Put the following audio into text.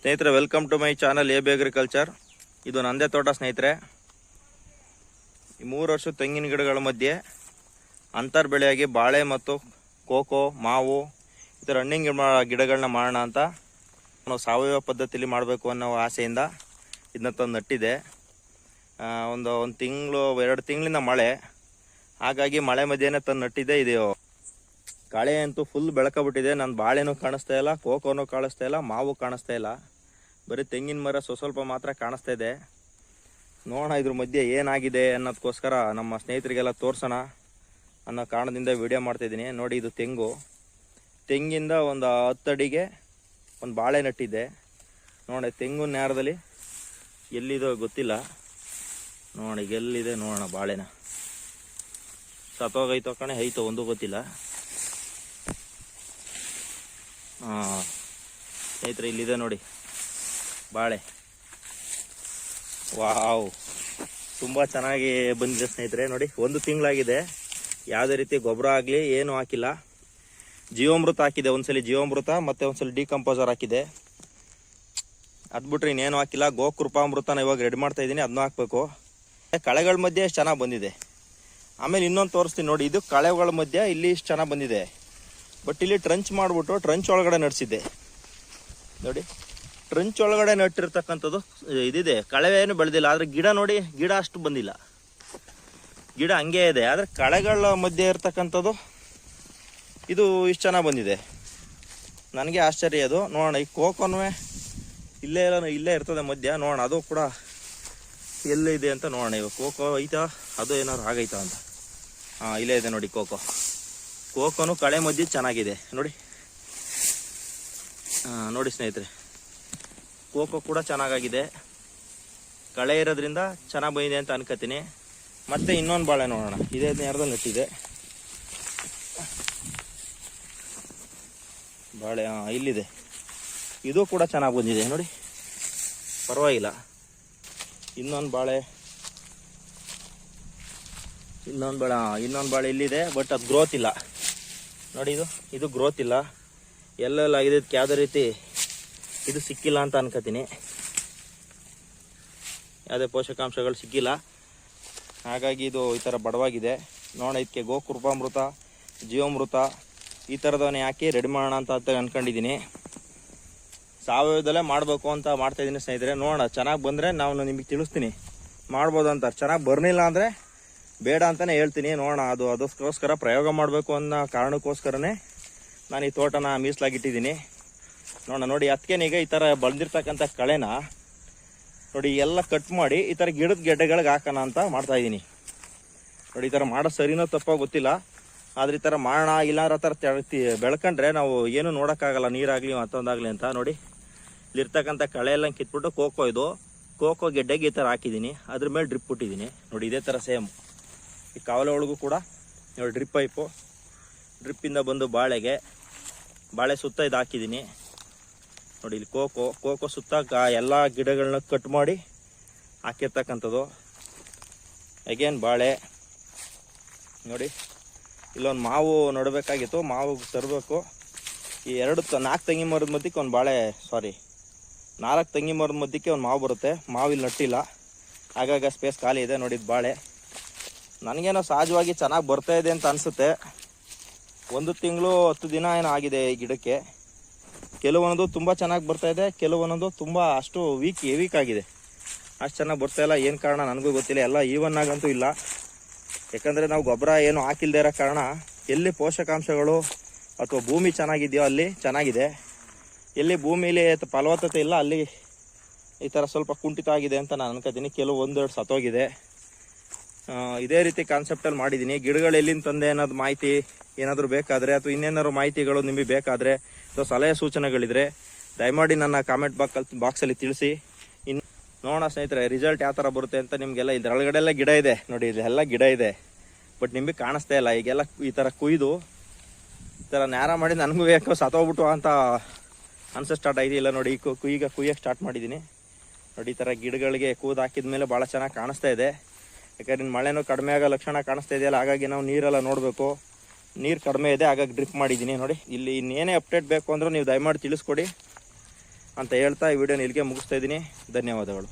ಸ್ನೇಹಿತರೆ welcome to my channel A B agriculture ಇದು ನಂದೇ ತೋಟ ಸ್ನೇಹಿತರೆ. ಈ ಮೂರು ವರ್ಷ ತೆಂಗಿನ ಗಿಡಗಳ ಮಧ್ಯೆ ಅಂತರ್ ಬೆಳೆಯಾಗಿ ಬಾಳೆ ಮತ್ತು ಕೋಕೋ, ಮಾವು ಈ ಥರ ಹಣ್ಣಿನ ಗಿಡಗಳನ್ನ ಮಾಡೋಣ ಅಂತ ನಾವು ಸಾವಯವ ಪದ್ಧತಿಯಲ್ಲಿ ಮಾಡಬೇಕು ಅನ್ನೋ ಆಸೆಯಿಂದ ಇದನ್ನ ತಂದು ನಟ್ಟಿದೆ ಒಂದು ಒಂದು ತಿಂಗಳು, ಎರಡು ತಿಂಗಳಿಂದ ಮಳೆ. ಹಾಗಾಗಿ ಮಳೆ ಮಧ್ಯೆನೇ ತಂದು ನಟ್ಟಿದೆ ಇದು. ಕಾಳೆ ಅಂತೂ ಫುಲ್ ಬೆಳಕಬಿಟ್ಟಿದೆ. ನನ್ನ ಬಾಳೆನೂ ಕಾಣಿಸ್ತಾ ಇಲ್ಲ, ಕೋಕೋನೂ ಕಾಣಿಸ್ತಾ ಇಲ್ಲ, ಮಾವು ಕಾಣಿಸ್ತಾ ಇಲ್ಲ. ಬರೀ ತೆಂಗಿನ ಮರ ಸ್ವಸ್ವಲ್ಪ ಮಾತ್ರ ಕಾಣಿಸ್ತಾ ಇದೆ. ನೋಡೋಣ ಇದ್ರ ಮಧ್ಯೆ ಏನಾಗಿದೆ ಅನ್ನೋದಕ್ಕೋಸ್ಕರ ನಮ್ಮ ಸ್ನೇಹಿತರಿಗೆಲ್ಲ ತೋರ್ಸೋಣ ಅನ್ನೋ ಕಾರಣದಿಂದ ವಿಡಿಯೋ ಮಾಡ್ತಾಯಿದ್ದೀನಿ ನೋಡಿ ಇದು ತೆಂಗು. ತೆಂಗಿಂದ ಒಂದು ಹತ್ತು ಅಡಿಗೆ ಒಂದು ಬಾಳೆ ನಟ್ಟಿದ್ದೆ ನೋಡಿ ತೆಂಗು ನೇರದಲ್ಲಿ ಎಲ್ಲಿದೋ ಗೊತ್ತಿಲ್ಲ. ನೋಡಿ ಎಲ್ಲಿದೆ ನೋಡೋಣ ಬಾಳೆನ. ಸತ್ತೋಗೈತೋ ಕಣೆ ಐತೋ ಒಂದು ಗೊತ್ತಿಲ್ಲ. ಹಾಂ ಸ್ನೇಹಿತರೆ, ಇಲ್ಲಿದೆ ನೋಡಿ. ಬಾಳೆ. ವಾವ್. ತುಂಬ ಚೆನ್ನಾಗಿ ಬಂದಿದೆ ಸ್ನೇಹಿತರೆ, ನೋಡಿ. ಒಂದು ತಿಂಗಳಾಗಿದೆ. ಯಾವುದೇ ರೀತಿ ಗೊಬ್ಬರ ಆಗಲಿ, ಏನೂ ಹಾಕಿಲ್ಲ. ಜೀವಾಮೃತ ಹಾಕಿದೆ. ಒಂದ್ಸಲಿ ಜೀವಾಮೃತ, ಮತ್ತೆ ಒಂದ್ಸಲಿ ಡಿಕಂಪೋಸರ್ ಹಾಕಿದೆ. ಅದು ಬಿಟ್ರೆ ಇನ್ನೇನು ಹಾಕಿಲ್ಲ. ಗೋಕೃಪಾಮೃತನ ಇವಾಗ ರೆಡಿ ಮಾಡ್ತಾ ಇದ್ದೀನಿ. ಅದನ್ನ ಹಾಕಬೇಕು. ಕಳೆಗಳ ಮಧ್ಯೆ ಎಷ್ಟು ಚೆನ್ನಾಗಿ ಬಂದಿದೆ. ಆಮೇಲೆ ಇನ್ನೊಂದು ತೋರಿಸ್ತೀನಿ ನೋಡಿ. ಇದು ಕಳೆಗಳ ಮಧ್ಯೆ ಇಲ್ಲಿ ಇಷ್ಟು ಚೆನ್ನಾಗಿ ಬಂದಿದೆ. ಬಟ್ ಇಲ್ಲಿ ಟ್ರಂಚ್ ಮಾಡಿಬಿಟ್ಟು ಟ್ರಂಚ್ ಒಳಗಡೆ ನಡೆಸಿದ್ದೆ. ನೋಡಿ, ಟ್ರಂಚ್ ಒಳಗಡೆ ನೆಟ್ಟಿರ್ತಕ್ಕಂಥದ್ದು ಇದಿದೆ. ಕಳವೆ ಏನು ಬೆಳೆದಿಲ್ಲ. ಆದರೆ ಗಿಡ ನೋಡಿ, ಗಿಡ ಅಷ್ಟು ಬಂದಿಲ್ಲ. ಗಿಡ ಹಂಗೆ ಇದೆ. ಆದರೆ ಕಳೆಗಳ ಮಧ್ಯೆ ಇರ್ತಕ್ಕಂಥದ್ದು ಇದು ಇಷ್ಟು ಚೆನ್ನಾಗಿ ಬಂದಿದೆ. ನನಗೆ ಆಶ್ಚರ್ಯ ಅದು. ನೋಡೋಣ, ಈ ಕೋಕೋನೂ ಇಲ್ಲೇ ಎಲ್ಲ ಇಲ್ಲೇ ಇರ್ತದೆ ಮಧ್ಯ. ನೋಡೋಣ, ಅದು ಕೂಡ ಎಲ್ಲಿದೆ ಅಂತ ನೋಡೋಣ. ಇವಾಗ ಕೋಕೋ ಐತಾ? ಅದು ಏನಾದ್ರು ಆಗೈತಾ ಅಂತ. ಹಾಂ, ಇಲ್ಲೇ ಇದೆ ನೋಡಿ ಕೋಕೋ. ಕೋಕೋನು ಕಳೆ ಮಧ್ಯೆ ಚೆನ್ನಾಗಿದೆ. ನೋಡಿ. ನೋಡಿ ಸ್ನೇಹಿತರೆ. ಕೋಕೋ ಕೂಡ ಚೆನ್ನಾಗಾಗಿದೆ. ಕಳೆ ಇರೋದ್ರಿಂದ ಚೆನ್ನಾಗಿ ಬಂದಿದೆ ಅಂತ ಅನ್ಕೋತೀನಿ ಮತ್ತೆ ಇನ್ನೊಂದು ಬಾಳೆ ನೋಡೋಣ. ಇದೇ ನೇರದಲ್ಲಿ ನೆಟ್ಟಿದೆ. ಬಾಳೆ ಇಲ್ಲಿದೆ. ಇದು ಕೂಡ ಚೆನ್ನಾಗಿ ಬಂದಿದೆ. ನೋಡಿ. ಪರವಾಗಿಲ್ಲ. ಇನ್ನೊಂದು ಬಾಳೆ. ಇನ್ನೊಂದು ಬಾಳೆ ಇನ್ನೊಂದು ಬಾಳೆ ಇಲ್ಲಿದೆ, ಬಟ್ ಅದು ಗ್ರೋತ್ ಇಲ್ಲ. ನೋಡಿ ಇದು ಇದು ಗ್ರೋತ್ ಇಲ್ಲ. ಎಲ್ಲೆಲ್ಲ ಇದಕ್ಕೆ ಯಾವುದೇ ರೀತಿ ಇದು ಸಿಕ್ಕಿಲ್ಲ ಅಂತ ಅನ್ಕೋತೀನಿ. ಯಾವುದೇ ಪೋಷಕಾಂಶಗಳು ಸಿಕ್ಕಿಲ್ಲ. ಹಾಗಾಗಿ ಇದು ಈ ಥರ ಬಡವಾಗಿದೆ. ನೋಡೋಣ, ಇದಕ್ಕೆ ಗೋಕೃಪಾಮೃತ ಜೀವಾಮೃತ, ಈ ಥರದವನ್ನೇ ಯಾಕೆ ರೆಡಿ ಮಾಡೋಣ ಅಂತ ಅಂತ ಅನ್ಕೊಂಡಿದ್ದೀನಿ. ಸಾವಯವದಲ್ಲೇ ಮಾಡಬೇಕು ಅಂತ ಮಾಡ್ತಾಯಿದ್ದೀನಿ ಸ್ನೇಹಿತರೆ. ನೋಡೋಣ, ಚೆನ್ನಾಗಿ ಬಂದರೆ ನಾನು ನಿಮಗೆ ತಿಳಿಸ್ತೀನಿ. ಮಾಡ್ಬೋದು ಅಂತಾರೆ ಚೆನ್ನಾಗಿ ಬರಲಿಲ್ಲ ಅಂದರೆ ಬೇಡ ಅಂತಾನೆ ಹೇಳ್ತೀನಿ, ನೋಡೋಣ, ಅದು ಅದಕ್ಕೋಸ್ಕರ ಪ್ರಯೋಗ ಮಾಡಬೇಕು ಅನ್ನೋ ಕಾರಣಕ್ಕೋಸ್ಕರನೇ ನಾನು ಈ ತೋಟನ ಮೀಸಲಾಗಿಟ್ಟಿದ್ದೀನಿ. ನೋಡೋಣ, ನೋಡಿ ಅದಕ್ಕೇನೀಗ ಈ ಥರ ಬಂದಿರ್ತಕ್ಕಂಥ ಕಳೆನ ನೋಡಿ, ಎಲ್ಲ ಕಟ್ ಮಾಡಿ ಈ ಥರ ಗಿಡದ ಗೆಡ್ಡೆಗಳಿಗೆ ಹಾಕೋಣ ಅಂತ ಮಾಡ್ತಾಯಿದ್ದೀನಿ ನೋಡಿ, ಈ ಥರ ಮಾಡೋ ಸರಿನೋ ತಪ್ಪೋ ಗೊತ್ತಿಲ್ಲ. ಆದರೆ ಈ ಥರ ಮಾಡೋಣ ಇಲ್ಲಾರ ಥರ ತೆ- ಬೆಳ್ಕೊಂಡ್ರೆ ನಾವು ಏನು ನೋಡೋಕ್ಕಾಗಲ್ಲ, ನೀರಾಗಲಿ ಮತ್ತೊಂದಾಗಲಿ ಅಂತ. ನೋಡಿ, ಇಲ್ಲಿರ್ತಕ್ಕಂಥ ಕಳೆ ಎಲ್ಲ ಕಿತ್ಬಿಟ್ಟು ಕೋಕೋ ಇದು, ಕೋಕೋ ಗೆಡ್ಡೆಗೆ ಈ ಥರ ಹಾಕಿದ್ದೀನಿ. ಅದ್ರ ಮೇಲೆ ಡ್ರಿಪ್ ಬಿಟ್ಟಿದ್ದೀನಿ ನೋಡಿ, ಇದೇ ಥರ ಸೇಮ್. ಈ ಕಾವಲೆ ಒಳಗೂ ಕೂಡ ನೋಡಿ ಡ್ರಿಪ್ ಪೈಪು. ಡ್ರಿಪ್ಪಿಂದ ಬಂದು ಬಾಳೆಗೆ. ಬಾಳೆ ಸುತ್ತ ಇದು ಹಾಕಿದ್ದೀನಿ ನೋಡಿ ಇಲ್ಲಿ ಕೋಕೋ. ಕೋಕೋ ಸುತ್ತ ಎಲ್ಲ ಗಿಡಗಳನ್ನ ಕಟ್ ಮಾಡಿ ಹಾಕಿರ್ತಕ್ಕಂಥದ್ದು. ಅಗೇನ್ ಬಾಳೆ. ನೋಡಿ ಇಲ್ಲೊಂದು ಮಾವು ನೋಡಬೇಕಾಗಿತ್ತು. ಮಾವು ತರಬೇಕು. ಈ ಎರಡು ತ ನಾಲ್ಕು ತಂಗಿ ಮರದ ಮಧ್ಯಕ್ಕೆ ಒಂದು ಬಾಳೆ ಸಾರಿ ನಾಲ್ಕು ತಂಗಿ ಮರದ ಮಧ್ಯಕ್ಕೆ ಒಂದು ಮಾವು ಬರುತ್ತೆ. ಮಾವು ಇಲ್ಲಿ ನಟ್ಟಿಲ್ಲ. ಆಗಾಗ ಸ್ಪೇಸ್ ಖಾಲಿ ಇದೆ. ನೋಡಿದ ಬಾಳೆ. ನನಗೇನೋ ಸಹಜವಾಗಿ ಚೆನ್ನಾಗಿ ಬರ್ತಾ ಇದೆ ಅಂತ ಅನಿಸುತ್ತೆ. ಒಂದು ತಿಂಗಳು ಹತ್ತು ದಿನ ಏನೋ ಆಗಿದೆ ಈ ಗಿಡಕ್ಕೆ. ಕೆಲವೊಂದು ತುಂಬ ಚೆನ್ನಾಗಿ ಬರ್ತಾ ಇದೆ, ಕೆಲವೊಂದು ತುಂಬ ಅಷ್ಟು ವೀಕ್ ವೀಕ್ ಆಗಿದೆ. ಅಷ್ಟು ಚೆನ್ನಾಗಿ ಬರ್ತಾ ಇಲ್ಲ, ಏನು ಕಾರಣ ನನಗೂ ಗೊತ್ತಿಲ್ಲ. ಎಲ್ಲ ಈವನ್ ಆಗಂತೂ ಇಲ್ಲ. ಯಾಕಂದರೆ ನಾವು ಗೊಬ್ಬರ ಏನು ಹಾಕಿಲ್ಲದೆ ಇರೋ ಕಾರಣ ಎಲ್ಲಿ ಪೋಷಕಾಂಶಗಳು ಅಥವಾ ಭೂಮಿ ಚೆನ್ನಾಗಿದೆಯೋ ಅಲ್ಲಿ ಚೆನ್ನಾಗಿದೆ. ಎಲ್ಲಿ ಭೂಮಿಲಿ ಫಲವತ್ತತೆ ಇಲ್ಲ, ಅಲ್ಲಿ ಈ ಥರ ಸ್ವಲ್ಪ ಕುಂಠಿತ ಆಗಿದೆ ಅಂತ ನಾನು ಅನ್ಕೋತೀನಿ. ಕೆಲವು ಒಂದೆರಡು ಸತ್ತೋಗಿದೆ. ಇದೇ ರೀತಿ ಕಾನ್ಸೆಪ್ಟಲ್ಲಿ ಮಾಡಿದ್ದೀನಿ ಗಿಡಗಳು ಎಲ್ಲಿಂದ ತಂದೆ ಅನ್ನೋದು ಮಾಹಿತಿ ಏನಾದರೂ ಬೇಕಾದರೆ ಅಥವಾ ಇನ್ನೇನಾದ್ರು ಮಾಹಿತಿಗಳು ನಿಮಗೆ ಬೇಕಾದರೆ ಅಥವಾ ಸಲಹೆ ಸೂಚನೆಗಳಿದ್ರೆ ದಯಮಾಡಿ ನನ್ನ ಕಾಮೆಂಟ್ ಬಾಕ್ಸ್ ಬಾಕ್ಸಲ್ಲಿ ತಿಳಿಸಿ. ಇನ್ನು ನೋಡೋಣ ಸ್ನೇಹಿತರೆ ರಿಸಲ್ಟ್ ಯಾವ ಥರ ಬರುತ್ತೆ ಅಂತ ನಿಮಗೆಲ್ಲ ಇದ್ರೊಳಗಡೆ ಎಲ್ಲ ಗಿಡ ಇದೆ. ನೋಡಿ ಇದೆಲ್ಲ ಗಿಡ ಇದೆ. ಬಟ್ ನಿಮಗೆ ಕಾಣಿಸ್ತಾ ಇಲ್ಲ. ಈಗೆಲ್ಲ ಈ ಥರ ಕುಯ್ದು ಈ ಥರ ನ್ಯಾರ ಮಾಡಿ ನನಗೂ ಯಾಕೋ ಸತ್ತೋಗ್ಬಿಟ್ಟು ಅಂತ ಅನ್ಸ ಸ್ಟಾರ್ಟ್ ಆಗಿದೆ ಇಲ್ಲ ನೋಡಿ. ಈಗ ಕುಯ್ಯಕ್ಕೆ ಸ್ಟಾರ್ಟ್ ಮಾಡಿದ್ದೀನಿ ನೋಡಿ, ಈ ಥರ ಗಿಡಗಳಿಗೆ ಕೂದು ಹಾಕಿದ ಮೇಲೆ ಭಾಳ ಚೆನ್ನಾಗಿ ಕಾಣಿಸ್ತಾ ಇದೆ. ಯಾಕಂದ್ರೆ ಮಳೆನೂ ಕಡಿಮೆ ಆಗೋ ಲಕ್ಷಣ ಕಾಣಿಸ್ತಾ ಇದೆಯಲ್ಲ, ಹಾಗಾಗಿ ನಾವು ನೀರೆಲ್ಲ ನೋಡಬೇಕು. ನೀರು ಕಡಿಮೆ ಇದೆ, ಹಾಗಾಗಿ ಡ್ರಿಪ್ ಮಾಡಿದ್ದೀನಿ ನೋಡಿ. ಇಲ್ಲಿ ಇನ್ನೇನೇ ಅಪ್ಡೇಟ್ ಬೇಕು ಅಂದರೂ ನೀವು ದಯಮಾಡಿ ತಿಳಿಸ್ಕೊಡಿ ಅಂತ ಹೇಳ್ತಾ ಈ ವಿಡಿಯೋನ ಇಲ್ಲಿಗೆ ಮುಗಿಸ್ತಾ ಇದ್ದೀನಿ. ಧನ್ಯವಾದಗಳು.